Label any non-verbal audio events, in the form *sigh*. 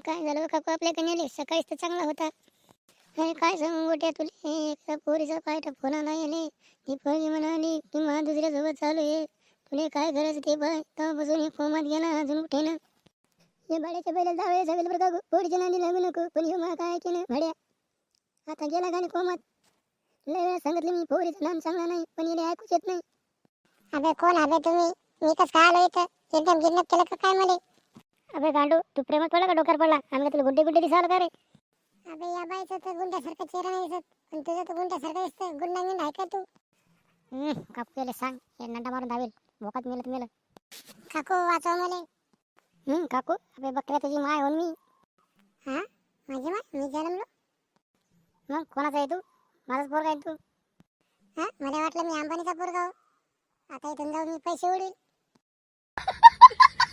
काय झालं काकू? आपल्याकडे नेले सकाळीच तर चांगला होता. अरे काय सांगू गोट्या तुले? एकदा पोरीचा पाय तर फोन आला येणे ती पोरगी म्हणाली की मला दुसऱ्यासोबत चालू आहे तुले काय करायचं ते बाय तेव्हापासून हे फोमात गेला अजून कुठे ना. या भाड्याच्या पहिल्या दहा वेळेस सांगितलं बरं काकू. पोरीच्या नांदी लागू नको. पण हे मला काय केलं? भाड्या आता गेला का कोमात लय वेळा सांगितलं मी पोरीचं नाम चांगला नाही. पण याने ऐकूच येत नाही. अबे कोण? अबे तुम्ही. मी कस काय आलो इथं. एकदम गिरणप केलं का काय मला? अबे गांडू तू प्रेमात पडला का डोक्यावर पडला? आम्ही तुला गुड्डे गुड्डे दिसाल का रे? अबे या बाईचं तर गुंड्यासारखं चेहरा नाही दिसत. पण तुझं तर गुंड्यासारखं दिसतं गुंडा गिंड आहे का तू? हम्म, काकू याला सांग. हे नंटा मारून धावेल. भोकात मेलं तर मेलं. काकू वाचव मला. हम्म, काकू? अबे बकऱ्या तुझी माय होऊन मी. हा? माझी माय? मी जन्मलो. मग कोणाचा आहे तू? माझाच पोरगा आहे तू? हा? मला वाटलं मी अंबानीचा पोरगा हो. आता इथून जाऊन मी पैसे उडील. *laughs*